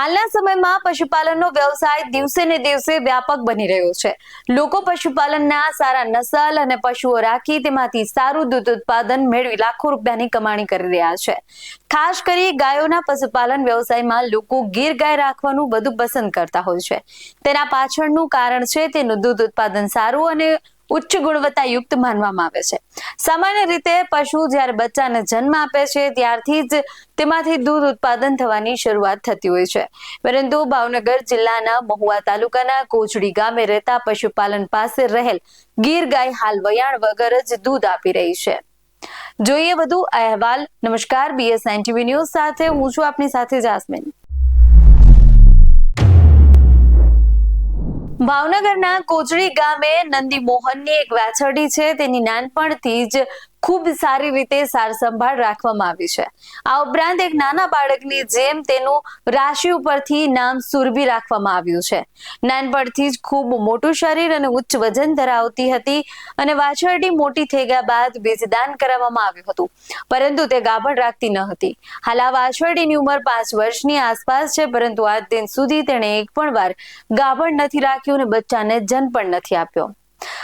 હાલના સમયમાં પશુપાલનનો વ્યવસાય દિવસે ને દિવસે વ્યાપક બની રહ્યો છે. લોકો પશુપાલનના સારા નસલ અને પશુઓ રાખી તેમાંથી સારું દૂધ ઉત્પાદન મેળવી લાખો રૂપિયાની કમાણી કરી રહ્યા છે. ખાસ કરી ગાયોના પશુપાલન વ્યવસાયમાં લોકો ગીર ગાય રાખવાનું વધુ પસંદ કરતા હોય છે. તેના પાછળનું કારણ છે તેનું દૂધ ઉત્પાદન સારું અને ઉચ્ચ ગુણવત્તાયુક્ત માનવામાં આવે છે. સામાન્ય રીતે પશુ જ્યારે બચ્ચાને જન્મ આપે છે, ત્યારથી જ તેમાંથી દૂધ ઉત્પાદન થવાની શરૂઆત થતી હોય છે. પરંતુ ભાવનગર જિલ્લાના મહુવા તાલુકાના કોચડી ગામે રહેતા પશુપાલન પાસે રહેલ ગીર ગાય હાલ વયાણ વગર જ દૂધ આપી રહી છે. જોઈએ વધુ અહેવાલ. નમસ્કાર. બીએસ ટીવી ન્યૂઝ સાથે હું છું આપની સાથે જાસ્મીન. ભાવનગરના કોચડી ગામે નંદી મોહનની એક વાછરડી છે. તેની નાનપણથી જ ખૂબ સારી રીતે સાર સંભાળ રાખવામાં આવી છે. આ ઉપરાંત એક નાના બાળકની જેમ તેનું રાશિ ઉપરથી નામ સુરભી રાખવામાં આવ્યું છે. નાનપણથી જ ખૂબ મોટું શરીર અને ઉચ્ચ વજન ધરાવતી હતી અને વાછરડી મોટી થઈ ગયા બાદ બીજદાન કરાવવામાં આવ્યું હતું. પરંતુ તે ગાભણ રાખતી ન હતી. હાલ આ વાછરડીની ઉંમર પાંચ વર્ષની આસપાસ છે, પરંતુ આજ દિન સુધી તેણે એક પણ વાર ગાભણ નથી રાખ્યું અને બચ્ચાને જન્મ પણ નથી આપ્યો.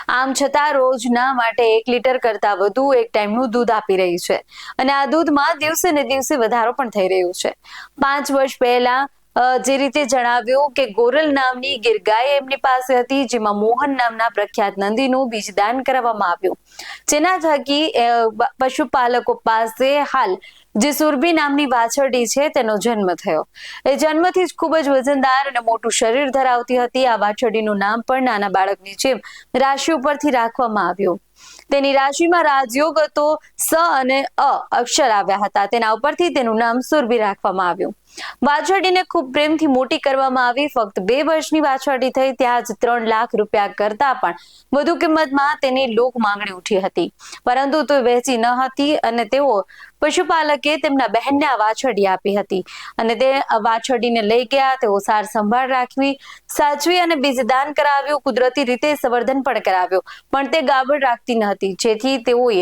આમ છતાં રોજના માટે એક લીટર કરતા વધુ એક ટાઈમનું દૂધ આપી રહી છે. અને આ દૂધમાં દિવસે ને દિવસે વધારો પણ થઈ રહ્યો છે. પાંચ વર્ષ પહેલા જે રીતે જણાવ્યું કે ગોરલ નામની ગીરગાય એમની પાસે હતી, જેમાં મોહન નામના પ્રખ્યાત નંદીનું બીજદાન કરવામાં આવ્યું. જેના થકી પશુપાલકો પાસે હાલ જે સુરભી નામની વાછરડી છે, તેનો જન્મ થયો. એ જન્મથી જ ખૂબ જ વજનદાર અને મોટું શરીર ધરાવતી હતી. આ વાછરડીનું નામ પણ નાના બાળકની જેમ રાશિ ઉપરથી રાખવામાં આવ્યું. તેની રાશિમાં રાજયોગ હતો, સ અને અ અક્ષર આવ્યા હતા. તેના ઉપરથી તેનું નામ સુરભી રાખવામાં આવ્યું. વાછરડીને ખૂબ પ્રેમથી મોટી કરવામાં આવી. ફક્ત બે વર્ષની વાછરડી થઈ, ત્યાં જ ત્રણ લાખ રૂપિયા કરતા પણ વધુ કિંમતમાં તેની લોક માંગણી ઉઠી હતી. પરંતુ તે વહેંચી ન હતી અને તેઓ પશુપાલકે તેમના બહેનને આ વાછરડી આપી હતી. અને તે વાછરડીને લઈ ગયા, તેઓ સાર સંભાળ રાખવી, સાચવી અને બીજદાન કરાવ્યું, કુદરતી રીતે સંવર્ધન પણ કરાવ્યું. પણ તે ગાબડ રાખતી ન હતી. જેથી તેઓએ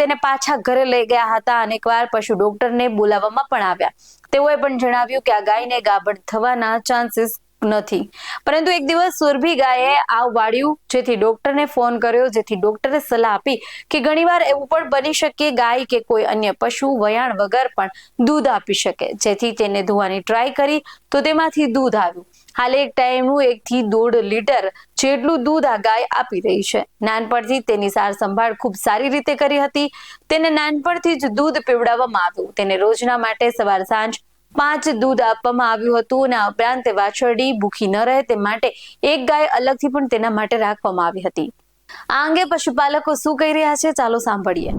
તેને પાછા ઘરે લઈ ગયા હતા અને એકવાર પશુ ડોક્ટરને બોલાવવામાં પણ આવ્યા. તેઓએ પણ જણાવ્યું કે આ ગાયને ગાભણ થવાના ચાન્સીસ નથી. પરંતુ એક દિવસ સુરભી ગાયે આ વાળ્યું જેથી ડોક્ટરને ફોન કર્યો, જેથી ડોક્ટરે સલાહ આપી કે ઘણીવાર એવું પણ બની શકે ગાય કે કોઈ અન્ય પશુ વયાણ વગર પણ દૂધ આપી શકે. જેથી તેને ધોવાની ટ્રાય કરી તો તેમાંથી દૂધ આવ્યું. હાલ એક ટાઈમનું એક થી દોઢ લીટર જેટલું દૂધ આ ગાય આપી રહી છે. નાનપણથી તેની સાર સંભાળ ખૂબ સારી રીતે કરી હતી. તેને નાનપણથી જ દૂધ પીવડાવવામાં આવ્યું. તેને રોજના માટે સવાર સાંજ પાંચ દૂધ આપવામાં આવ્યું હતું અને આ ઉપરાંત વાછરડી, ભૂખી ન રહે તે માટે એક ગાય અલગથી પણ તેના માટે રાખવામાં આવી હતી. આ અંગે પશુપાલકો શું કહી રહ્યા છે ચાલો સાંભળીએ.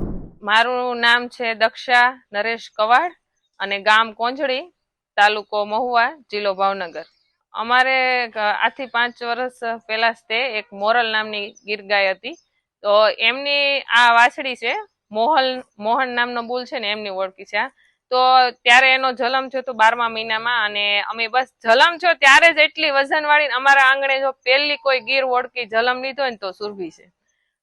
મારું નામ છે દક્ષા નરેશ કવાડ અને ગામ કોંજળી, તાલુકો મહુવા, જિલ્લો ભાવનગર. અમારે આથી પાંચ વર્ષ પહેલા તે એક મોરલ નામની ગીર ગાય હતી. તો એમની આ વાછડી છે, મોહલ, મોહન નામનો બુલ છે ને એમની ઓળખી છે આ. તો ત્યારે એનો જલમ થયો તો બારમા મહિનામાં અને અમે બસ જલમ છો ત્યારે જ એટલી વજનવાળી વાળી અમારા આંગણે જો પહેલી કોઈ ગીર ઓળખી જલમ લીધો ને તો સુરભી છે.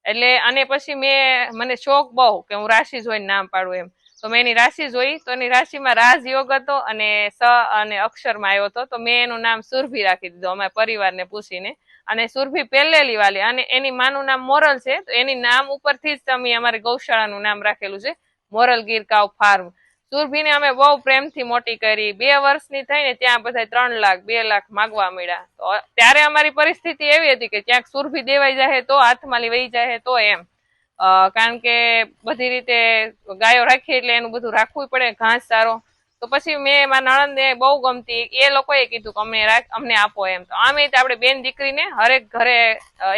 એટલે અને પછી મેં મને શોખ બહુ કે હું રાશિ જોઈને નામ પાડું એમ. તો મેં એની રાશિ જોઈ, તો એની રાશિમાં રાજયોગ હતો અને સ અને અક્ષરમાં આવ્યો હતો. તો મેં એનું નામ સુરભી રાખી દીધું અમારા પરિવારને પૂછીને. અને સુરભી પહેલેલી વાલી અને એની માનું નામ મોરલ છે. તો એની નામ ઉપરથી જ તમે અમારી ગૌશાળાનું નામ રાખેલું છે. મોરલ ગીર કાવ ફાર્મ. સુરભીને અમે બહુ પ્રેમથી મોટી કરી. બે વર્ષની થઈને ત્યાં બધા ત્રણ લાખ, બે લાખ માગવા મળ્યા તો ત્યારે અમારી પરિસ્થિતિ એવી હતી કે ક્યાંક સુરભી દેવાઈ જાય તો હાથમાં લેવાઈ જાય તો એમ. કારણ કે બધી રીતે ગાયો રાખીએ એટલે એનું બધું રાખવું પડે, ઘાસ સારો તો પછી મેં મારા નણંદને બહુ ગમતી. એ લોકોએ કીધું કે અમને રાખ, અમને આપો એમ. તો આમે રીતે આપણે બેન દીકરીને હરેક ઘરે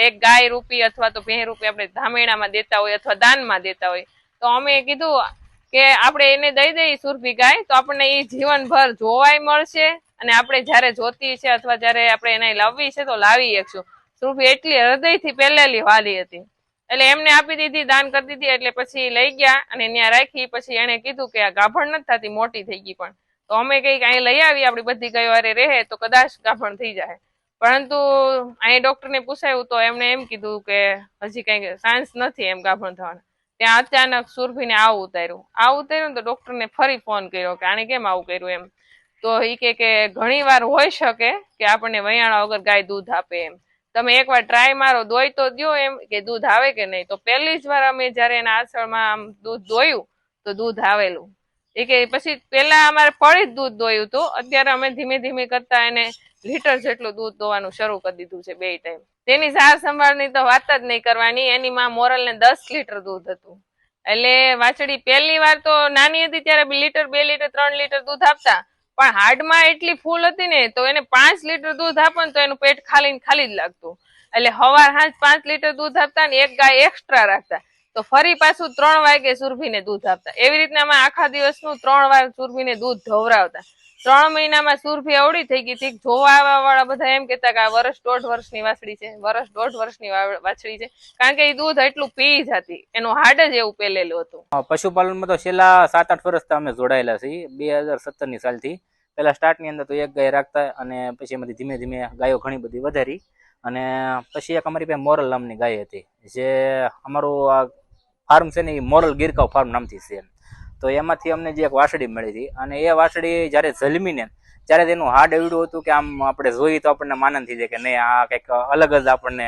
એક ગાય રૂપી અથવા તો ભેં રૂપી આપણે ધામેણામાં દેતા હોય અથવા દાનમાં દેતા હોય. તો અમે કીધું કે આપણે એને દઈ દઈએ સુરભી ગાય, તો આપણને એ જીવનભર જોવાય મળશે. અને આપણે જ્યારે જોતી છે અથવા જ્યારે આપણે એને લાવવી છે તો લાવી શકશું સુરભી એટલી હૃદયથી પહેલેલી વાલી હતી. એટલે એમને આપી દીધી, દાન કરી દીધી, એટલે પછી લઈ ગયા અને ત્યાં રાખી. પછી એને કીધું કે આ ગાભણ નથી થતી, મોટી થઈ ગઈ પણ. તો અમે કઈ અહીં લઈ આવી આપણી બધી ગયો અરે રહે તો કદાચ ગાભણ થઈ જાય. પરંતુ અહીં ડોક્ટરને પૂછાયું તો એમણે એમ કીધું કે હજી કઈ ચાન્સ નથી એમ ગાભણ થવાના. ત્યાં અચાનક સુરભીને આવું ઉતાર્યું. આવું ઉતાર્યું તો ડૉક્ટરને ફરી ફોન કર્યો કે આને કેમ આવું કર્યું એમ. તો એ કે કે ઘણી વાર હોઈ શકે કે આપણને વયાણા વગર ગાય દૂધ આપે એમ. તમે એકવાર ટ્રાય મારો દોઈ તો દ્યો એમ કે દૂધ આવે કે નહીં. તો પહેલી જ વાર અમે જ્યારે એના આસળમાં આમ દૂધ દોયું તો દૂધ આવેલું. એ કે પછી પેલા અમારે પડી જ દૂધ દોયું હતું. અત્યારે અમે ધીમે ધીમે કરતા એને લીટર જેટલું દૂધ દોવાનું શરૂ કરી દીધું છે બે ટાઈમ. તેની સાર સંભાળની તો વાત જ નહીં કરવાની. એની માં મોરલ ને દસ લીટર દૂધ હતું. એટલે વાછડી પહેલી વાર તો નાની હતી ત્યારે લીટર, બે લીટર, ત્રણ લીટર દૂધ આપતા. પણ હાર્ડમાં એટલી ફૂલ હતી ને, તો એને પાંચ લીટર દૂધ આપો ને તો એનું પેટ ખાલી ખાલી જ લાગતું. એટલે હવાર હાજ પાંચ લીટર દૂધ આપતા ને એક ગાય એક્સ્ટ્રા રાખતા. તો ફરી પાછું ત્રણ વાગે સુરભીને દૂધ આપતા. એવી રીતના આખા દિવસનું ત્રણ વાર સુરભીને દૂધ ધવરાવતા ત્રણ મહિનામાં સુરભી અવળી થઈ ગઈ જોવા આવવા વાળા બધા એમ કેતા કે આ વર્ષ દોઢ વર્ષની વાછડી છે. વર્ષ દોઢ વર્ષની વાછડી છે. કારણ કે એ દૂધ એટલું પી જતી એનું હાડ જ એવું પેલેલું હતું. પશુપાલનમાં તો છેલ્લા સાત, આઠ વર્ષથી અમે જોડાયેલા છીએ. બે હજાર સત્તરની સાલથી. પહેલા સ્ટાર્ટની અંદર તો એક ગાય રાખતા અને પછી એમાંથી ધીમે ધીમે ગાયો ઘણી બધી વધારી અને પછી એક અમારી પાસે મોરલ નામની ગાય હતી. જે અમારું આ ફાર્મ છે ને, એ મોરલ ગીરકાવ ફાર્મ નામથી છે તો એમાંથી અમને જે એક વાસળી મળી હતી. અને એ વાસળી જ્યારે જલમીને ત્યારે તેનું હાડ એવડું હતું કે આમ આપણે જોઈએ તો આપણને માનંદ થઈ જાય કે નહીં, આ કંઈક અલગ જ આપણને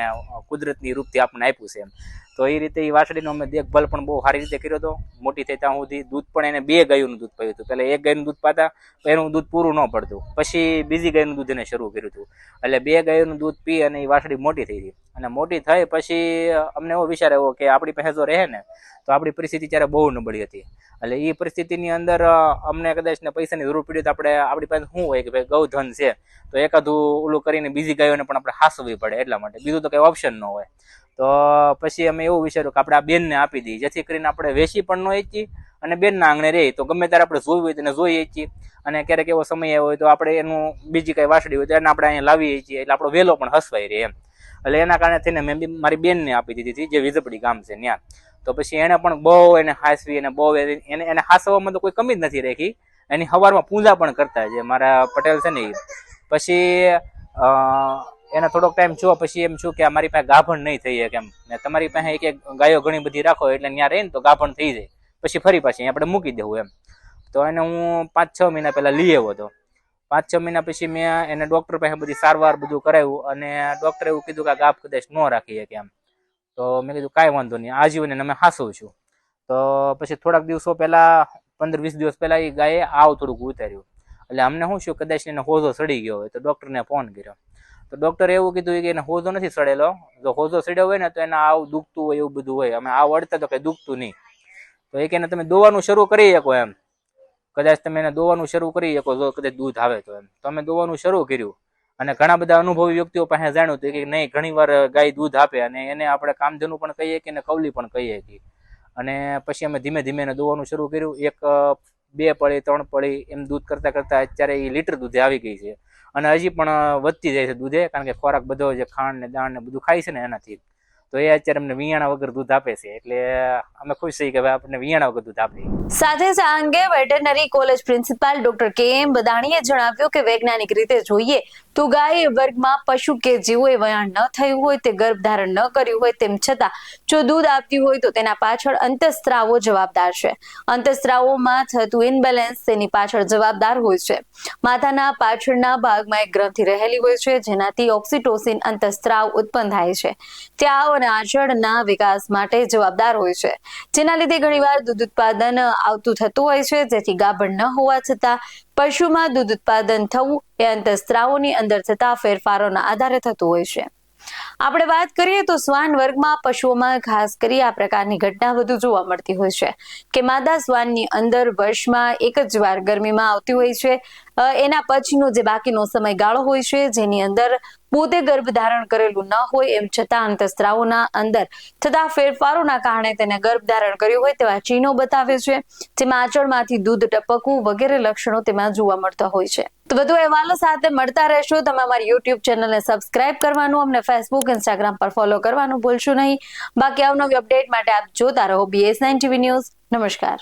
કુદરતની રૂપથી આપણને આપ્યું છે એમ. તો એ રીતે એ વાસળીનો અમે દેખભાલ પણ બહુ સારી રીતે કર્યો હતો. મોટી થઈ ત્યાં સુધી દૂધ પણ એને બે ગાયોનું દૂધ પાયું હતું. પહેલાં એક ગાયનું દૂધ પાતા એનું દૂધ પૂરું ન પડતું. પછી બીજી ગાયનું દૂધ એને શરૂ કર્યું હતું. એટલે બે ગાયોનું દૂધ પી અને એ વાસળી મોટી થઈ હતી અને મોટી થઈ પછી અમને એવો વિચાર આવ્યો કે આપણી પાસે જો રહે ને, તો આપણી પરિસ્થિતિ ત્યારે બહુ નબળી હતી. એટલે એ પરિસ્થિતિની અંદર અમને કદાચ ને પૈસાની જરૂર પડી તો આપણે, આપણી પાસે શું હોય કે ભાઈ ગૌધન છે, તો એકાદું ઓલું કરીને બીજી ગાયોને પણ આપણે હાસવી પડે એટલા માટે. બીજું તો કંઈ ઓપ્શન ન હોય. તો, પછી અમે એવું વિચાર્યું કે આપણે આ બેનને આપી દઈએ, જેથી કરીને આપણે વેચી પણ ન વેચી અને બેનના આંગણે રહી. તો ગમે ત્યારે આપણે જોવી હોય તો જોઈએ છીએ અને ક્યારેક એવો સમય હોય તો આપણે એનું બીજી કઈ વાસળી હોય તો એને આપણે અહીંયા લાવીએ છીએ. એટલે આપણો વેલો પણ હસવાઈ રહે એમ. એટલે એના કારણે થઈને મેં બી મારી બેનને આપી દીધી હતી, જે વિઝપડી ગામ છે ત્યાં. તો પછી એને પણ બહુ એને હાસવી અને બહુ એને એને હાંસવામાં તો કોઈ કમી જ નથી રાખી. એની હવારમાં પૂજા પણ કરતા જે મારા પટેલ છે ને એ. પછી એને થોડોક ટાઈમ જો પછી એમ છું કે મારી પાસે ગાભણ નહીં થઈ એમ. ને તમારી પાસે એક એક ગાયો ઘણી બધી રાખો એટલે ત્યાં રહીને તો ગાભણ થઈ જાય. પછી ફરી પાછી આપણે મૂકી દેવું એમ. તો એને હું પાંચ છ મહિના પહેલાં લઈ આવ્યો હતો. પાંચ છ મહિના પછી મેં એને ડૉક્ટર પાસે બધી સારવાર બધું કરાવ્યું અને ડોક્ટરે એવું કીધું કે ગાભ કદાચ ન રાખી શકે એમ. તો મેં કીધું કાંઈ વાંધો નહીં, આજીવને અમે હાસું છું. તો પછી થોડાક દિવસો પહેલાં પંદર વીસ દિવસ પહેલાં એ ગાયે આવ થોડુંક ઉતાર્યું. એટલે અમને શું શું કદાચ એને હોજો સડી ગયો હોય તો ડૉક્ટરને ફોન કર્યો. તો ડૉક્ટરે એવું કીધું કે એને હોજો નથી સડેલો, જો હોજો સડ્યો હોય ને તો એને આવ દુખતું હોય એવું બધું હોય. અમે આવ અડતા તો કંઈ દુખતું નહીં. તો એ કે તમે દોવાનું શરૂ કરી શકો એમ. કદાચ તમે એને દોવાનું શરૂ કરી શકો, જો કદાચ દૂધ આવે તો એમ. તો અમે દોવાનું શરૂ કર્યું. અને ઘણા બધા અનુભવી વ્યક્તિઓ પાસે જાણ્યું હતું કે નહીં ઘણી વાર ગાય દૂધ આપે અને એને આપણે કામધેનું પણ કહીએ કે એને કવલી પણ કહીએ કે અને પછી અમે ધીમે ધીમે એને દોવાનું શરૂ કર્યું. એક બે પળી, ત્રણ પળી એમ દૂધ કરતાં કરતાં અત્યારે એ લીટર દૂધે આવી ગઈ છે. અને હજી પણ વધતી જાય છે દૂધે, કારણ કે ખોરાક બધો જે ખાંડ ને દાણ ને બધું ખાય છે ને એનાથી. તો એ અત્યારે અમને વિયાણા વગર દૂધ આપે છે. એટલે અમે ખુશ થઈ કે હવે આપણને વિયાણા વગર દૂધ આપે. સાથે આ અંગે વેટરનરી કોલેજ પ્રિન્સિપાલ ડોક્ટર કે એમ બદાણીએ જણાવ્યું કે વૈજ્ઞાનિક રીતે જોઈએ તો ગાય વર્ગમાં પશુ કે જેઓએ વયાણ ન થયું હોય, તે ગર્ભધારણ ન કર્યું હોય તેમ છતાં જો દૂધ આપતી હોય તો તેના પાછળ અંતસ્ત્રાવો જવાબદાર છે. અંતસ્ત્રાવોમાં થતું ઇનબેલેન્સ તેની પાછળ જવાબદાર હોય છે. માથાના પાછળના ભાગમાં એક ગ્રંથિ રહેલી હોય છે જેનાથી ઓક્સિટોસિન અંતસ્ત્રાવ ઉત્પન્ન થાય છે. તે આવ અને આંચળના વિકાસ માટે જવાબદાર હોય છે. જેના લીધે ઘણીવાર દૂધ ઉત્પાદન આવતું થતું હોય છે. જેથી ગાભણ ન હોવા છતાં પશુમાં દૂધ ઉત્પાદન થવું એ અંતસ્ત્રાવોની અંદર થતા ફેરફારોના આધારે થતું હોય છે. આપણે વાત કરીએ તો શ્વાન વર્ગમાં પશુઓમાં ખાસ કરી આ પ્રકારની ઘટના વધુ જોવા મળતી હોય છે. કે માદા શ્વાનની અંદર વર્ષમાં એક જ વાર ગરમીમાં આવતી હોય છે. એના પછીનો જે બાકીનો સમયગાળો હોય છે, જેની અંદર પોતે ગર્ભ ધારણ કરેલું ન હોય, એમ છતાં અંતસ્ત્રાવોના અંદર થતા ફેરફારોના કારણે તેને ગર્ભ ધારણ કર્યું હોય તેવા ચિહ્નો બતાવે છે, જેમાં આંચળમાંથી દૂધ ટપકવું વગેરે લક્ષણો તેમાં જોવા મળતા હોય છે. તો વધુ અહેવાલો સાથે મળતા રહેશો. તમે અમારી યુટ્યુબ ચેનલને સબસ્ક્રાઇબ કરવાનું, અમને ફેસબુક ઇન્સ્ટાગ્રામ પર ફોલો કરવાનું ભૂલશો નહીં. બાકી આવનવી અપડેટ માટે આપ જોતા રહો બીએસ નાઇન ટીવી ન્યૂઝ નમસ્કાર.